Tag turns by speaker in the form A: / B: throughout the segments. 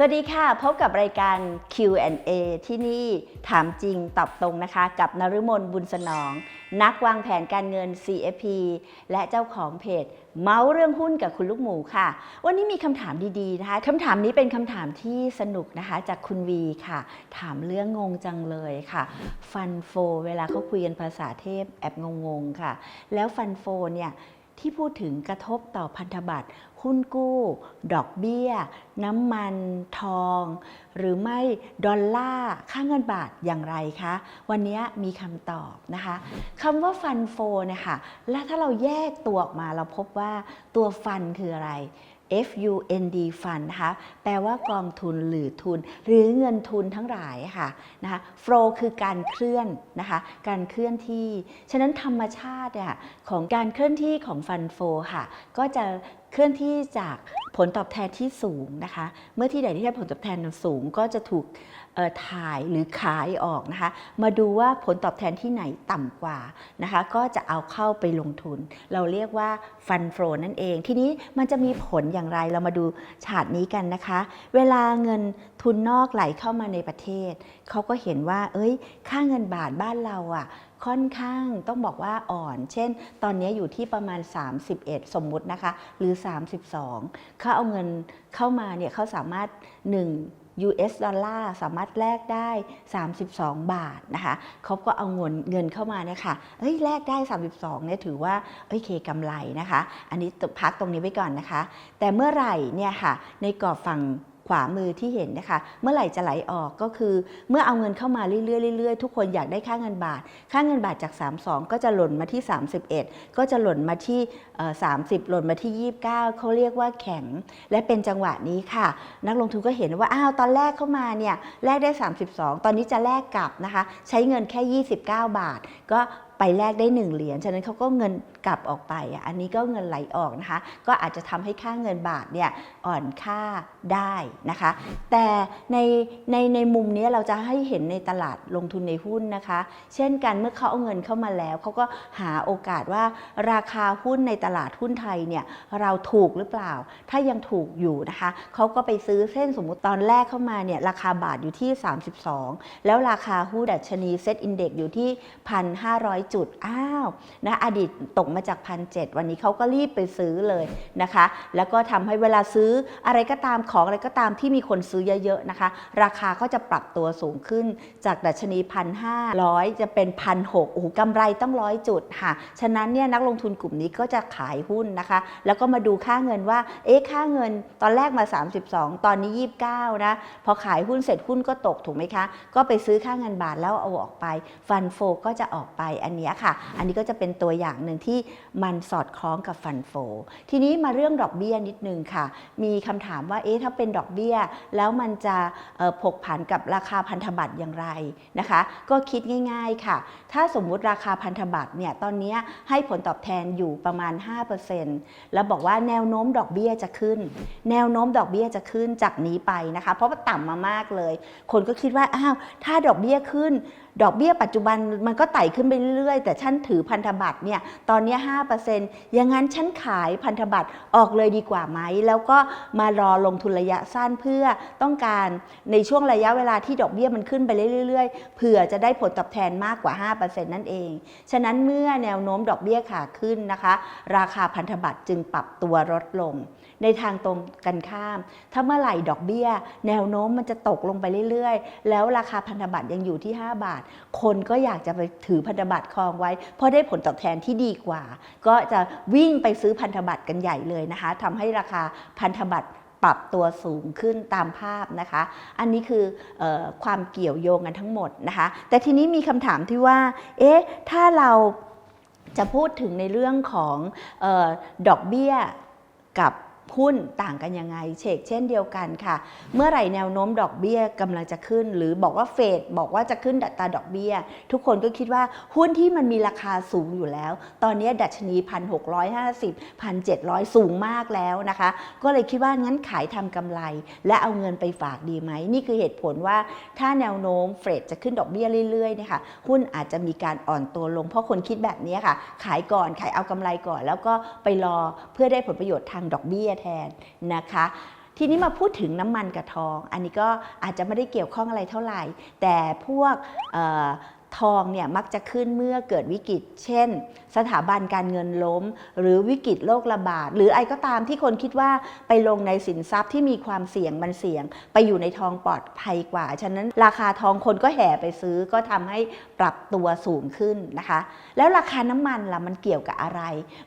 A: สวัสดีค่ะ พบกับรายการ Q&A ที่นี่ถามจริงตอบตรงนะคะ กับนฤมลบุญสนอง นักวางแผนการเงิน CFP และเจ้าของเพจ เมาส์เรื่องหุ้นกับคุณลูกหมูค่ะ วันนี้มีคำถามดีๆนะคะคำถามนี้เป็นคำถามที่สนุกนะคะ จากคุณวีค่ะ ถามเรื่องงงจังเลยค่ะ ฟันโฟ เวลาเขาคุยกันภาษาเทพแอบงงๆค่ะ แล้วฟันโฟเนี่ย ที่พูดถึงกระทบต่อพันธบัตรหุ้นกู้ ดอกเบี้ย น้ำมัน ทอง หรือไม่ดอลลาร์ค่าเงินบาทอย่างไรคะ วันนี้มีคำตอบนะคะคำว่าฟันโฟนะคะและถ้าเราแยกตัวออกมาเราพบว่าตัวฟันคืออะไร F U N D Fund นะคะแปลว่ากองทุนหรือทุน หรือเงินทุนทั้งหลายค่ะนะคะ Flow คือการเคลื่อนนะคะ การเคลื่อนที่ ฉะนั้นธรรมชาติเนี่ยของการเคลื่อนที่ของฟันโฟค่ะ ก็จะเคลื่อนที่จากผลตอบแทนที่สูงนะคะ เมื่อที่ใดที่ได้ผลตอบแทนสูงก็จะถูก ถ่ายหรือขายออกนะคะ มาดูว่าผลตอบแทนที่ไหนต่ำกว่านะคะ ก็จะเอาเข้าไปลงทุน เราเรียกว่าฟันโฟนั่นเอง ทีนี้มันจะมีผลอย่างไรเรามาดูฉาดนี้กันนะคะ เวลาเงินทุนนอกไหลเข้ามาในประเทศ เขาก็เห็นว่า เอ้ย ค่าเงินบาทบ้านเราอะ่ะค่อนข้างต้องบอกว่าอ่อน เช่น ตอนนี้อยู่ที่ประมาณ 31 สมมุตินะคะ หรือ 32 เขาเอาเงินเข้ามาเนี่ยเขาสามารถ 1 US ดอลลาร์สามารถแลกได้ 32 บาทนะคะเขาก็เอาเงินเงินเข้ามาเนี่ยค่ะเฮ้ยแลกได้ 32เนี่ยถือว่าโอเคกำไรนะคะ อันนี้พักตรงนี้ไว้ก่อนนะคะ แต่เมื่อไหร่เนี่ยค่ะในกรอบฝั่ง ขวามือที่เห็นนะคะ เมื่อไหร่จะไหลออกก็คือ เมื่อเอาเงินเข้ามาเรื่อยๆเรื่อยๆทุกคนอยากได้ค่าเงินบาท ค่าเงินบาทจาก 32 ก็จะหล่นมาที่ 31 ก็จะหล่นมาที่ 30 หล่นมาที่ 29เขาเรียกว่าแข็ง และเป็นจังหวะนี้ค่ะ นักลงทุนก็เห็นว่าอ้าวตอนแรกเข้ามาเนี่ยแลกได้ 32 ตอนนี้จะแลกกลับนะคะ ใช้เงินแค่ 29 บาท ก็ ไปแลกได้ 1 เหรียญ ฉะนั้นเขาก็เงินกลับออกไปอะอันนี้ก็เงินไหลออกนะคะ ก็อาจจะทำให้ค่าเงินบาทเนี่ยอ่อนค่าได้นะคะ แต่ในในในมุมนี้เราจะให้เห็นในตลาดลงทุนในหุ้นนะคะ เช่นกันเมื่อเขาเอาเงินเข้ามาแล้ว เขาก็หาโอกาสว่าราคาหุ้นในตลาดหุ้นไทยเนี่ยเราถูกหรือเปล่า ถ้ายังถูกอยู่นะคะเขาก็ไปซื้อเส้นสมมุติตอนแรกเข้ามาเนี่ยราคาบาทอยู่ที่ 32 แล้วราคาหุ้นดัชนีเซ็ตอินเด็กอยู่ที่ 1,500จุด อ้าวนะอดีตตกมาจาก1,700วันนี้เขาก็รีบไปซื้อเลยนะคะ แล้วก็ทำให้เวลาซื้ออะไรก็ตามของอะไรก็ตามที่มีคนซื้อเยอะๆนะคะ ราคาก็จะปรับตัวสูงขึ้นจากดัชนี1,500จะเป็น1,600โอ้โหกำไรต้องร้อยจุดค่ะ ฉะนั้นเนี่ยนักลงทุนกลุ่มนี้ก็จะขายหุ้นนะคะ แล้วก็มาดูค่าเงินว่า เอ๊ะค่าเงินตอนแรกมา 32 ตอนนี้ 29 นะ พอขายหุ้นเสร็จหุ้นก็ตกถูกไหมคะ ก็ไปซื้อค่าเงินบาทแล้วเอาออกไป ฟันโฟก็จะออกไปอันนี้ค่ะ อันนี้ก็จะเป็นตัวอย่างหนึ่งที่มันสอดคล้องกับฟันโฟ ทีนี้มาเรื่องดอกเบี้ยนิดนึงค่ะ มีคำถามว่าเอ๊ะถ้าเป็นดอกเบี้ย แล้วมันจะผกผันกับราคาพันธบัตรอย่างไรนะคะ ก็คิดง่ายๆค่ะ ถ้าสมมุติราคาพันธบัตรเนี่ยตอนนี้ให้ผลตอบแทนอยู่ประมาณ 5%แล้วบอกว่าแนวโน้มดอกเบี้ยจะขึ้น แนวโน้มดอกเบี้ยจะขึ้นจากนี้ไปนะคะ เพราะว่าต่ำมามากเลย คนก็คิดว่าอ้าวถ้าดอกเบี้ยขึ้น ดอกเบี้ยปัจจุบันมันก็ไต่ขึ้นไปเรื่อยๆ แต่ฉันถือพันธบัตรเนี่ยตอนนี้ย5%อย่างนั้นฉันขายพันธบัตรออกเลยดีกว่าไหม แล้วก็มารอลงทุนระยะสั้นเพื่อต้องการในช่วงระยะเวลาที่ดอกเบี้ยมันขึ้นไปเรื่อยๆ เผื่อจะได้ผลตอบแทนมากกว่า 5%นั่นเอง ฉะนั้นเมื่อแนวโน้มดอกเบี้ยขาขึ้นนะคะ ราคาพันธบัตรจึงปรับตัวลดลง ในทางตรงกันข้าม ถ้าเมื่อไหร่ดอกเบี้ย แนวโน้มมันจะตกลงไปเรื่อยๆ แล้วราคาพันธบัตรยังอยู่ที่ 5 บาท คนก็อยากจะไปถือพันธบัตรรองไว้ เพราะได้ผลตอบแทนที่ดีกว่า ก็จะวิ่งไปซื้อพันธบัตรกันใหญ่เลยนะคะทำให้ราคาพันธบัตรปรับตัวสูงขึ้นตามภาพนะคะ อันนี้คือออความเกี่ยวโยงกันทั้งหมดนะคะ แต่ทีนี้มีคำถามที่ว่า เอ๊ะ ถ้าเราจะพูดถึงในเรื่องของออดอกเบี้ยกับ หุ้นต่างกันยังไงเชกเช่นเดียวกันค่ะ เมื่อไหร่แนวโน้มดอกเบี้ยกำลังจะขึ้น หรือบอกว่าเฟดบอกว่าจะขึ้นดัตราดอกเบี้ย ทุกคนก็คิดว่าหุ้นที่มันมีราคาสูงอยู่แล้ว ตอนนี้ดัชนี 1,650 1,700 สูงมากแล้วนะคะ ก็เลยคิดว่างั้นขายทำกำไร และเอาเงินไปฝากดีไหม นี่คือเหตุผลว่าถ้าแนวโน้มเฟดจะขึ้นดอกเบี้ยเรื่อยๆเนี่ยค่ะหุ้นอาจจะมีการอ่อนตัวลง เพราะคนคิดแบบนี้ค่ะ ขายก่อนขายเอากำไรก่อน แล้วก็ไปรอเพื่อได้ผลประโยชน์ทางดอกเบี้ยแทนนะคะทีนี้มาพูดถึงน้ำมันกับทอง อันนี้ก็อาจจะไม่ได้เกี่ยวข้องอะไรเท่าไหร่ แต่พวก ทองเนี่ยมักจะขึ้นเมื่อเกิดวิกฤต เช่น สถาบันการเงินล้ม หรือวิกฤตโรคระบาด หรืออะไรก็ตามที่คนคิดว่าไปลงในสินทรัพย์ที่มีความเสี่ยงมันเสี่ยง ไปอยู่ในทองปลอดภัยกว่า ฉะนั้นราคาทองคนก็แห่ไปซื้อก็ทำให้ปรับตัวสูงขึ้นนะคะ แล้วราคาน้ำมันล่ะมันเกี่ยวกับอะไร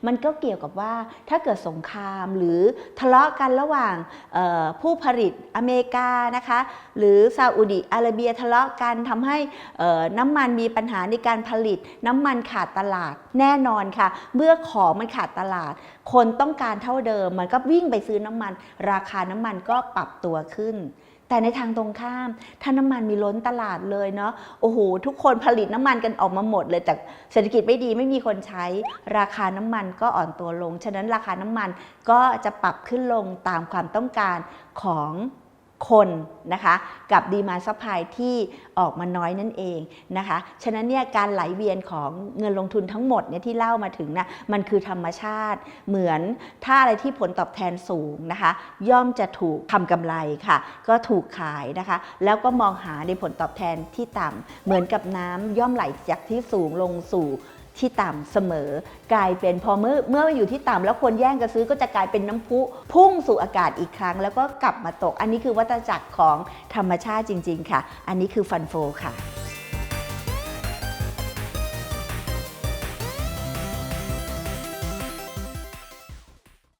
A: มันก็เกี่ยวกับว่าถ้าเกิดสงครามหรือทะเลาะกันระหว่างผู้ผลิตอเมริกานะคะหรือซาอุดิอาระเบียทะเลาะกันทำให้น้ำมันมีปัญหาในการผลิตน้ำมันขาดตลาดแน่นอนค่ะ เมื่อของมันขาดตลาด คนต้องการเท่าเดิม มันก็วิ่งไปซื้อน้ำมัน ราคาน้ำมันก็ปรับตัวขึ้นแต่ในทางตรงข้าม ถ้าน้ำมันมีล้นตลาดเลยเนาะโอ้โหทุกคนผลิตน้ำมันกันออกมาหมดเลยแต่เศรษฐกิจไม่ดีไม่มีคนใช้ ราคาน้ำมันก็อ่อนตัวลง ฉะนั้นราคาน้ำมันก็จะปรับขึ้นลงตามความต้องการของ คนนะคะกับดีมาซัพพลายที่ออกมาน้อยนั่นเองนะคะฉะนั้นเนี่ยการไหลเวียนของเงินลงทุนทั้งหมดเนี่ยที่เล่ามาถึงนะมันคือธรรมชาติ เหมือนถ้าอะไรที่ผลตอบแทนสูงนะคะย่อมจะถูกทำกำไรค่ะ ก็ถูกขายนะคะ แล้วก็มองหาในผลตอบแทนที่ต่ำเหมือนกับน้ำย่อมไหลจากที่สูงลงสู่ ที่ต่ำเสมอ กลายเป็นพอเมื่อเมื่ออยู่ที่ต่ำแล้วคนแย่งกันซื้อก็จะกลายเป็นน้ำพุพุ่งสู่อากาศอีกครั้ง แล้วก็กลับมาตก อันนี้คือวัฏจักรของธรรมชาติจริง ๆ ค่ะ อันนี้คือฟันโฟค่ะ